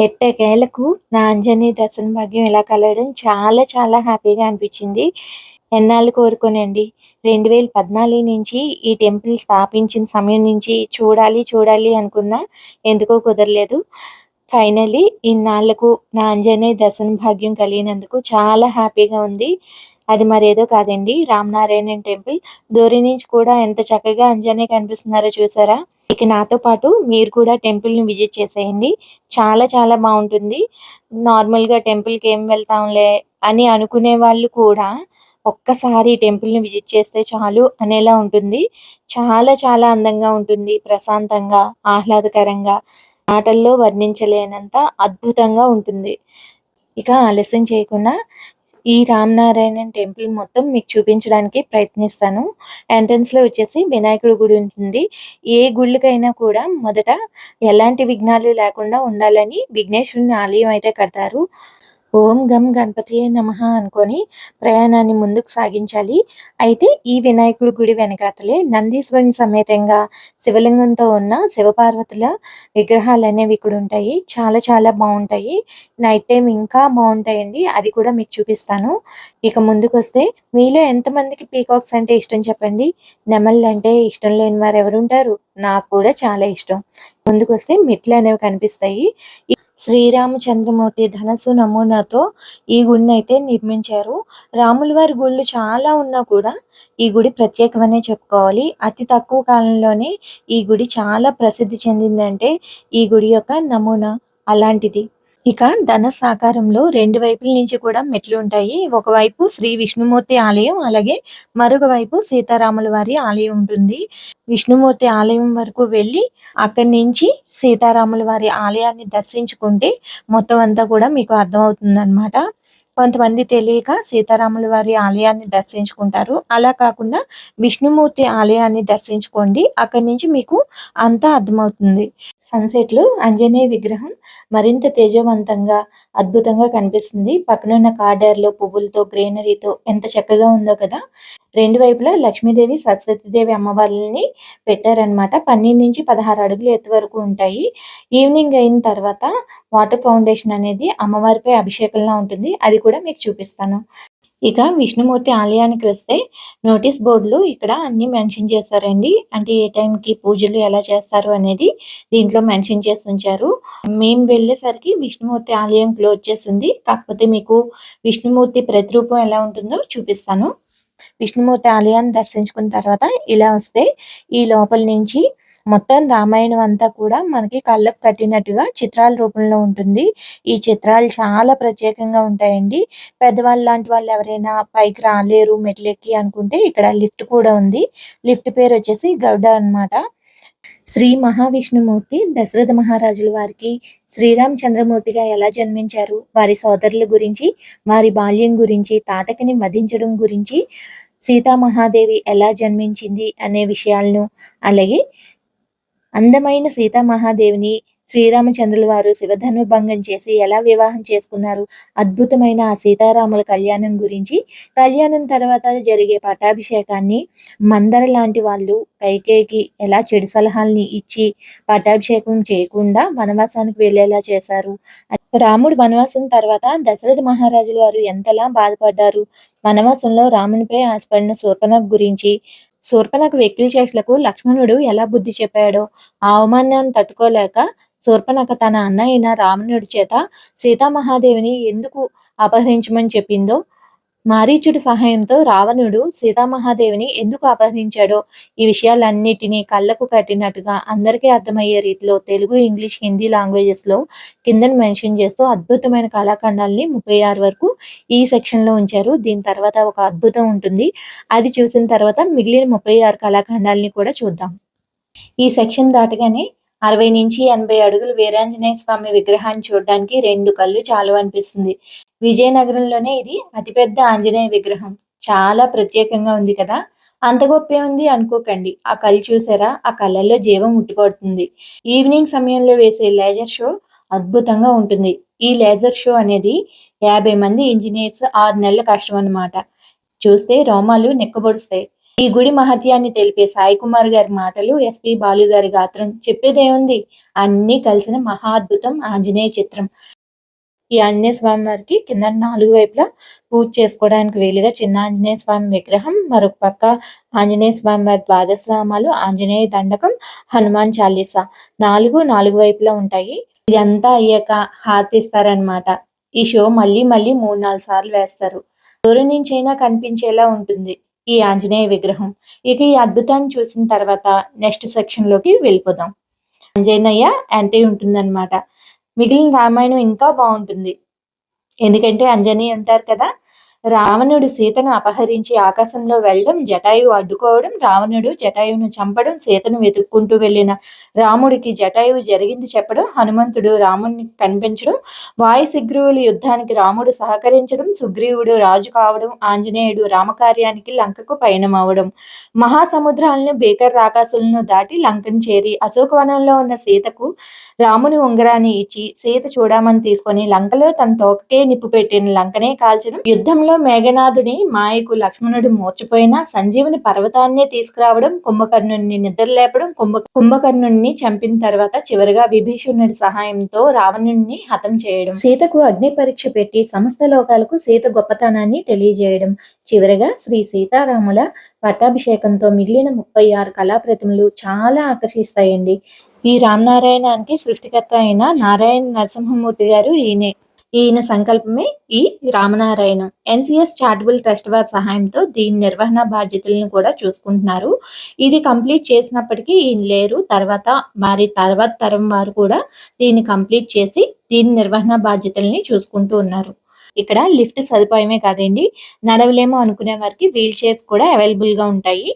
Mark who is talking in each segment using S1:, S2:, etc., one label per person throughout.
S1: ఎట్టకేలకు నా ఆంజనేయ దర్శన భాగ్యం ఇలా కలగడం చాలా చాలా హ్యాపీగా అనిపించింది. ఎన్నాళ్ళు కోరుకోనండి? రెండు వేల పద్నాలుగు నుంచి ఈ టెంపుల్ స్థాపించిన సమయం నుంచి చూడాలి చూడాలి అనుకున్నా ఎందుకో కుదరలేదు. ఫైనలీ ఇన్నాళ్ళకు నా ఆంజనేయ దర్శన భాగ్యం కలిగినందుకు చాలా హ్యాపీగా ఉంది. అది మరేదో కాదండి. రామనారాయణ టెంపుల్. దూరం నుంచి కూడా ఎంత చక్కగా ఆంజనేయ కనిపిస్తున్నారో చూసారా? ఇక నాతో పాటు మీరు కూడా టెంపుల్ని విజిట్ చేసేయండి. చాలా చాలా బాగుంటుంది. నార్మల్గా టెంపుల్కి ఏం వెళ్తాంలే అని అనుకునే వాళ్ళు కూడా ఒక్కసారి టెంపుల్ని విజిట్ చేస్తే చాలు అనేలా ఉంటుంది. చాలా చాలా అందంగా ఉంటుంది. ప్రశాంతంగా ఆహ్లాదకరంగా మాటల్లో వర్ణించలేనంత అద్భుతంగా ఉంటుంది. ఇక ఆలస్యం చేయకుండా ఈ రామనారాయణ టెంపుల్ మొత్తం మీకు చూపించడానికి ప్రయత్నిస్తాను. ఎంట్రన్స్లో వచ్చేసి వినాయకుడి గుడి ఉంటుంది. ఏ గుళ్ళకైనా కూడా మొదట ఎలాంటి విఘ్నాలు లేకుండా ఉండాలని విఘ్నేశ్వరుని ఆలయం అయితే కడతారు. ఓం గం గణపతియే నమ అనుకొని ప్రయాణాన్ని ముందుకు సాగించాలి. అయితే ఈ వినాయకుడి గుడి వెనకాతలే నందీశ్వరుని సమేతంగా శివలింగంతో ఉన్న శివపార్వతుల విగ్రహాలు అనేవి ఇక్కడ ఉంటాయి. చాలా చాలా బాగుంటాయి. నైట్ టైం ఇంకా బాగుంటాయండి. అది కూడా మీకు చూపిస్తాను. ఇక ముందుకు వస్తే మీలో ఎంతమందికి పీకాక్స్ అంటే ఇష్టం చెప్పండి? నెమళ్ళు అంటే ఇష్టం లేని వారు ఎవరుంటారు? నాకు కూడా చాలా ఇష్టం. ముందుకు వస్తే మెట్లు అనేవి కనిపిస్తాయి. శ్రీరామచంద్రమూర్తి ధనస్సు నమూనాతో ఈ గుడిని అయితే నిర్మించారు. రాముల వారి గుళ్ళు చాలా ఉన్నా కూడా ఈ గుడి ప్రత్యేకమనే చెప్పుకోవాలి. అతి తక్కువ కాలంలోనే ఈ గుడి చాలా ప్రసిద్ధి చెందిందంటే ఈ గుడి యొక్క నమూనా అలాంటిది. ఇక ధన సాకారంలో రెండు వైపుల నుంచి కూడా మెట్లు ఉంటాయి. ఒకవైపు శ్రీ విష్ణుమూర్తి ఆలయం అలాగే మరొక వైపు సీతారాముల వారి ఆలయం ఉంటుంది. విష్ణుమూర్తి ఆలయం వరకు వెళ్ళి అక్కడి నుంచి సీతారాముల వారి ఆలయాన్ని దర్శించుకుంటే మొత్తం అంతా కూడా మీకు అర్థమవుతుంది అనమాట కొంతమంది తెలియక సీతారాముల వారి ఆలయాన్ని దర్శించుకుంటారు. అలా కాకుండా విష్ణుమూర్తి ఆలయాన్ని దర్శించుకోండి. అక్కడి నుంచి మీకు అంతా అర్థమవుతుంది. సన్సెట్లో ఆంజనేయ విగ్రహం మరింత తేజవంతంగా అద్భుతంగా కనిపిస్తుంది. పక్కనున్న కార్డర్లో పువ్వులతో గ్రీనరీతో ఎంత చక్కగా ఉందో కదా! రెండు వైపులా లక్ష్మీదేవి సరస్వతీదేవి అమ్మవారిని పెట్టారనమాట పన్నెండు నుంచి పదహారు అడుగులు ఎత్తు వరకు ఉంటాయి. ఈవినింగ్ అయిన తర్వాత వాటర్ ఫౌండేషన్ అనేది అమ్మవారిపై అభిషేకంలో ఉంటుంది. అది కూడా మీకు చూపిస్తాను. ఇక విష్ణుమూర్తి ఆలయానికి వస్తే నోటీస్ బోర్డులు ఇక్కడ అన్ని మెన్షన్ చేస్తారండి అంటే ఏ టైంకి పూజలు ఎలా చేస్తారు అనేది దీంట్లో మెన్షన్ చేసి ఉంచారు. మేము వెళ్ళేసరికి విష్ణుమూర్తి ఆలయం క్లోజ్ చేసింది. కాకపోతే మీకు విష్ణుమూర్తి ప్రతిరూపం ఎలా ఉంటుందో చూపిస్తాను. విష్ణుమూర్తి ఆలయాన్ని దర్శించుకున్న తర్వాత ఇలా వస్తే ఈ లోపల నుంచి మొత్తం రామాయణం అంతా కూడా మనకి కళ్ళకు కట్టినట్టుగా చిత్రాల రూపంలో ఉంటుంది. ఈ చిత్రాలు చాలా ప్రత్యేకంగా ఉంటాయండి. పెద్దవాళ్ళు లాంటి వాళ్ళు ఎవరైనా పైకి రాలేరు మెట్లెక్కి అనుకుంటే ఇక్కడ లిఫ్ట్ కూడా ఉంది. లిఫ్ట్ పేరు వచ్చేసి గౌడ అనమాట శ్రీ మహావిష్ణుమూర్తి దశరథ మహారాజుల వారికి శ్రీరామచంద్రమూర్తిగా ఎలా జన్మించారు? వారి సోదరుల గురించి వారి బాల్యం గురించి తాతకిని వధించడం గురించి సీతామహాదేవి ఎలా జన్మించింది అనే విషయాలను అలాగే అందమైన సీతామహాదేవిని శ్రీరామచంద్రుల వారు శివధనుర్భంగం చేసి ఎలా వివాహం చేసుకున్నారు? అద్భుతమైన ఆ సీతారాముల కళ్యాణం గురించి కళ్యాణం తర్వాత జరిగే పట్టాభిషేకాన్ని మందర లాంటి వాళ్ళు కైకేయికి ఎలా చెడు సలహాల్ని ఇచ్చి పట్టాభిషేకం చేయకుండా వనవాసానికి వెళ్ళేలా చేశారు? రాముడు వనవాసం తర్వాత దశరథ మహారాజుల వారు ఎంతలా బాధపడ్డారు? వనవాసంలో రామునిపై ఆశపడిన శూర్పణ గురించి శూర్పణకు వెకిల్ చేసులకు లక్ష్మణుడు ఎలా బుద్ధి చెప్పాడో ఆ అవమానాన్ని తట్టుకోలేక శూర్పణక తన అన్న అయిన రావణుడి చేత సీతామహాదేవిని ఎందుకు అపహరించమని చెప్పిందో మారీచుడి సహాయంతో రావణుడు సీతామహాదేవిని ఎందుకు అపహరించాడో ఈ విషయాలన్నిటినీ కళ్ళకు కట్టినట్టుగా అందరికీ అర్థమయ్యే రీతిలో తెలుగు ఇంగ్లీష్ హిందీ లాంగ్వేజెస్లో కిందని మెన్షన్ చేస్తూ అద్భుతమైన కళాఖండాల్ని ముప్పై ఆరు వరకు ఈ సెక్షన్లో ఉంచారు. దీని తర్వాత ఒక అద్భుతం ఉంటుంది. అది చూసిన తర్వాత మిగిలిన ముప్పై ఆరు కళాఖండాల్ని కూడా చూద్దాం. ఈ సెక్షన్ దాటగానే అరవై నుంచి ఎనభై అడుగులు వీరాంజనేయ స్వామి విగ్రహాన్ని చూడడానికి రెండు కళ్ళు చాలు అనిపిస్తుంది. విజయనగరంలోనే ఇది అతిపెద్ద ఆంజనేయ విగ్రహం. చాలా ప్రత్యేకంగా ఉంది కదా? అంత గొప్పే ఉంది అనుకోకండి. ఆ కళ్ళు చూసారా? ఆ కళ్ళల్లో జీవం ఉట్టుకొడుతుంది ఈవినింగ్ సమయంలో వేసే లేజర్ షో అద్భుతంగా ఉంటుంది. ఈ లేజర్ షో అనేది యాభై మంది ఇంజనీర్స్ ఆరు నెలల కష్టం అన్నమాట. చూస్తే రోమాలు నెక్కబడుస్తాయి. ఈ గుడి మహత్యాన్ని తెలిపే సాయి కుమార్ గారి మాటలు ఎస్పి బాలు గారి గాత్రం చెప్పేదేముంది అన్ని కలిసిన మహా అద్భుతం ఆంజనేయ చిత్రం. ఈ ఆంజనేయ స్వామి వారికి కింద నాలుగు వైపులా పూజ చేసుకోవడానికి వీలుగా చిన్న ఆంజనేయ స్వామి విగ్రహం మరొక పక్క ఆంజనేయ స్వామి వారి ద్వాదశ ఆంజనేయ దండకం హనుమాన్ చాలీసా. నాలుగు నాలుగు వైపులా ఉంటాయి. ఇదంతా అయ్యాక హారతిస్తారనమాట ఈ షో మళ్ళీ మళ్ళీ మూడు నాలుగు సార్లు వేస్తారు. దూరం నుంచి అయినా కనిపించేలా ఉంటుంది. ఈ ఆంజనేయ విగ్రహం. ఇక ఈ అద్భుతాన్ని చూసిన తర్వాత నెక్స్ట్ సెక్షన్లోకి వెళ్ళిపోదాం. ఆంజనేయ ఎంట్రీ ఉంటుందన్నమాట. మిగిలిన రామాయణం ఇంకా బాగుంటుంది. ఎందుకంటే అంజనీ ఉంటారు కదా రావణుడు సీతను అపహరించి ఆకాశంలో వెళ్ళడం జటాయువు అడ్డుకోవడం రావణుడు జటాయువును చంపడం సీతను వెతుక్కుంటూ వెళ్ళిన రాముడికి జటాయువు జరిగింది చెప్పడం హనుమంతుడు రాముడిని కనిపించడం వాయుశిగ్రీవుల యుద్ధానికి రాముడు సహకరించడం సుగ్రీవుడు రాజు కావడం ఆంజనేయుడు రామకార్యానికి లంకకు పయనమవడం. మహాసముద్రాలను బేకర్ రాకాసులను దాటి లంకను చేరి అశోకవనంలో ఉన్న సీతకు రాముని ఉంగరాన్ని ఇచ్చి సీత చూడమని తీసుకొని లంకలో తన తోకకే నిప్పు పెట్టిన లంకనే కాల్చడం యుద్ధంలో సమయంలో మేఘనాథుని మాయకు లక్ష్మణుడు మూర్చిపోయిన సంజీవుని పర్వతాన్ని తీసుకురావడం కుంభకర్ణుని నిద్రలేపడం కుంభ కుంభకర్ణుడిని చంపిన తర్వాత చివరిగా విభీషణుడి సహాయంతో రావణుణ్ణి హతం చేయడం. సీతకు అగ్ని పరీక్ష పెట్టి సమస్త లోకాలకు సీత గొప్పతనాన్ని తెలియజేయడం. చివరిగా శ్రీ సీతారాముల పట్టాభిషేకంతో మిగిలిన ముప్పై ఆరు కళాప్రతిమలు చాలా ఆకర్షిస్తాయండి. ఈ రామనారాయణానికి సృష్టికర్త అయిన నారాయణ నరసింహమూర్తి గారు ఈయనే. ఈయన సంకల్పమే ఈ రామనారాయణ. ఎన్సిఎస్ చారిటబుల్ ట్రస్ట్ వారి సహాయంతో దీని నిర్వహణ బాధ్యతలను కూడా చూసుకుంటున్నారు. ఇది కంప్లీట్ చేసినప్పటికీ ఈయన లేరు. తర్వాత వారి తర్వాత తరం వారు కూడా దీన్ని కంప్లీట్ చేసి దీని నిర్వహణ బాధ్యతల్ని చూసుకుంటూ ఉన్నారు. ఇక్కడ లిఫ్ట్ సదుపాయమే కాదండి. నడవలేమో అనుకునే వారికి వీల్ చైర్స్ కూడా అవైలబుల్గా ఉంటాయి.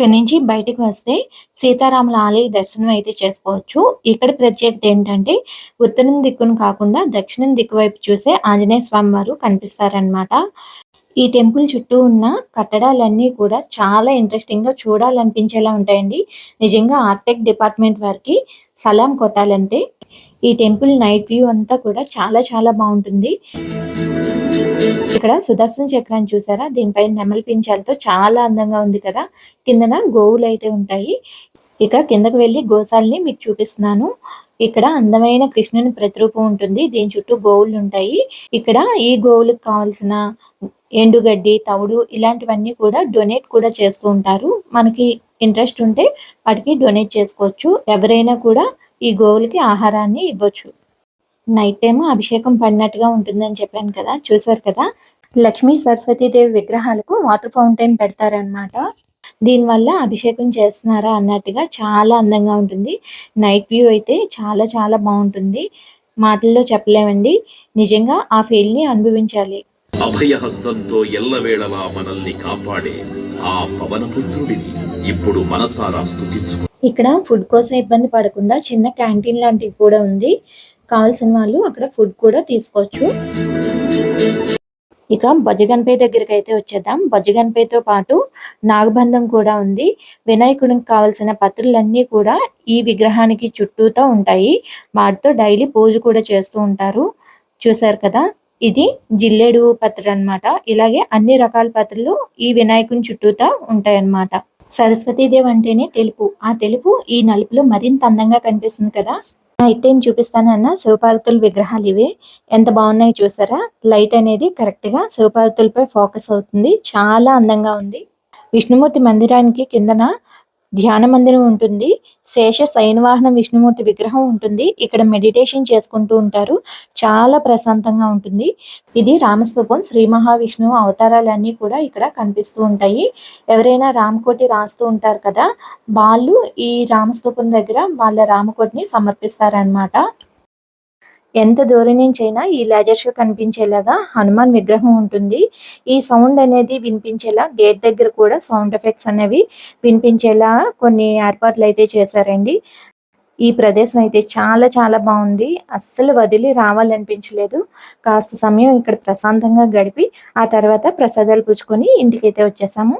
S1: ఇక్కడ నుంచి బయటకు వస్తే సీతారాముల ఆలయ దర్శనం అయితే చేసుకోవచ్చు. ఇక్కడ ప్రత్యేకత ఏంటంటే ఉత్తరం దిక్కును కాకుండా దక్షిణం దిక్కు వైపు చూసే ఆంజనేయ స్వామి వారు కనిపిస్తారనమాట ఈ టెంపుల్ చుట్టూ ఉన్న కట్టడాలన్నీ కూడా చాలా ఇంట్రెస్టింగ్గా చూడాలనిపించేలా ఉంటాయండి. నిజంగా ఆర్టెక్ డిపార్ట్మెంట్ వారికి సలాం కొట్టాలంటే ఈ టెంపుల్ నైట్ వ్యూ అంతా కూడా చాలా చాలా బాగుంటుంది. ఇక్కడ సుదర్శన చక్రాన్ని చూసారా? దీనిపై నెమలి పింఛాలతో చాలా అందంగా ఉంది కదా? కిందన గోవులు అయితే ఉంటాయి. ఇక కిందకు వెళ్ళి గోశాలని మీకు చూపిస్తున్నాను. ఇక్కడ అందమైన కృష్ణుని ప్రతిరూపం ఉంటుంది. దీని చుట్టూ గోవులు ఉంటాయి. ఇక్కడ ఈ గోవులకు కావాల్సిన ఎండుగడ్డి తవుడు ఇలాంటివన్నీ కూడా డొనేట్ కూడా చేస్తూ ఉంటారు. మనకి ఇంట్రెస్ట్ ఉంటే వాటికి డొనేట్ చేసుకోవచ్చు. ఎవరైనా కూడా ఈ గోవులకి ఆహారాన్ని ఇవ్వచ్చు. నైట్ టైం అభిషేకం పడినట్టుగా ఉంటుందని చెప్పాను కదా చూసారు కదా? లక్ష్మీ సరస్వతీదేవి విగ్రహాలకు వాటర్ ఫౌంటైన్ పెడతారనమాట దీనివల్ల అభిషేకం చేస్తున్నారా అన్నట్టుగా చాలా అందంగా ఉంటుంది. నైట్ వ్యూ అయితే చాలా చాలా బాగుంటుంది. మాటల్లో చెప్పలేమండి. నిజంగా ఆ ఫీల్ని అనుభవించాలి.
S2: అభయహస్తంతో ఎల్లవేళలా మనల్ని కాపాడే ఆ పవనపుత్రుడిని ఇప్పుడు మనసారా స్థుతించుకో
S1: ఇక్కడ ఫుడ్ కోసం ఇబ్బంది పడకుండా చిన్న క్యాంటీన్ లాంటివి కూడా ఉంది. కావాల్సిన వాళ్ళు అక్కడ ఫుడ్ కూడా తీసుకోవచ్చు. ఇక బొజ్జగన్పై దగ్గరికి అయితే వచ్చేద్దాం. బొజ్జగన్పైతో పాటు నాగబంధం కూడా ఉంది. వినాయకుడికి కావాల్సిన పత్రులన్నీ కూడా ఈ విగ్రహానికి చుట్టూతో ఉంటాయి. వాటితో డైలీ పూజ కూడా చేస్తూ ఉంటారు. చూసారు కదా? ఇది జిల్లేడు పత్ర అనమాట ఇలాగే అన్ని రకాల పత్రలు ఈ వినాయకుని చుట్టూతా ఉంటాయన్నమాట. సరస్వతీదేవి అంటేనే తెలుపు. ఆ తెలుపు ఈ నలుపులో మరింత అందంగా కనిపిస్తుంది కదా. అయితే నేను చూపిస్తానన్న శివపార్వతుల విగ్రహాలు ఇవే. ఎంత బాగున్నాయి చూసారా? లైట్ అనేది కరెక్ట్గా శివపార్వతులపై ఫోకస్ అవుతుంది. చాలా అందంగా ఉంది. విష్ణుమూర్తి మందిరానికి కిందన ధ్యాన మందిరం ఉంటుంది. శేష శయనవాహన విష్ణుమూర్తి విగ్రహం ఉంటుంది. ఇక్కడ మెడిటేషన్ చేసుకుంటూ ఉంటారు. చాలా ప్రశాంతంగా ఉంటుంది. ఇది రామస్వరూపం శ్రీ మహావిష్ణువు అవతారాలన్నీ కూడా ఇక్కడ కనిపిస్తూ ఉంటాయి. ఎవరైనా రామకోటి రాస్తూ ఉంటారు కదా వాళ్ళు ఈ రామస్తూపం దగ్గర వాళ్ళ రామకోటిని సమర్పిస్తారనమాట ఎంత దూరం నుంచి అయినా ఈ లేజర్ షో కనిపించేలాగా హనుమాన్ విగ్రహం ఉంటుంది. ఈ సౌండ్ అనేది వినిపించేలా గేట్ దగ్గర కూడా సౌండ్ ఎఫెక్ట్స్ అనేవి వినిపించేలా కొన్ని ఏర్పాట్లు అయితే చేశారండి. ఈ ప్రదేశం అయితే చాలా చాలా బాగుంది. అస్సలు వదిలి రావాలనిపించలేదు. కాస్త సమయం ఇక్కడ ప్రశాంతంగా గడిపి ఆ తర్వాత ప్రసాదాలు పుచ్చుకొని ఇంటికైతే వచ్చేసాము.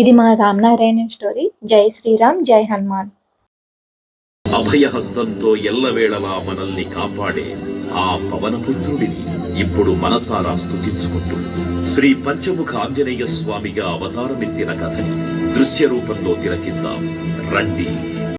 S1: ఇది మా రామనారాయణ స్టోరీ జై శ్రీరామ్ జై హనుమాన్.
S2: అభయహస్తంతో ఎల్లవేళలా మనల్ని కాపాడే ఆ పవనపుత్రుడిని ఇప్పుడు మనసారా స్థుతించుకుంటూ శ్రీ పంచముఖ ఆంజనేయ స్వామిగా అవతారమెత్తిన కథని దృశ్య రూపంలో తిలకిద్దాం రండి.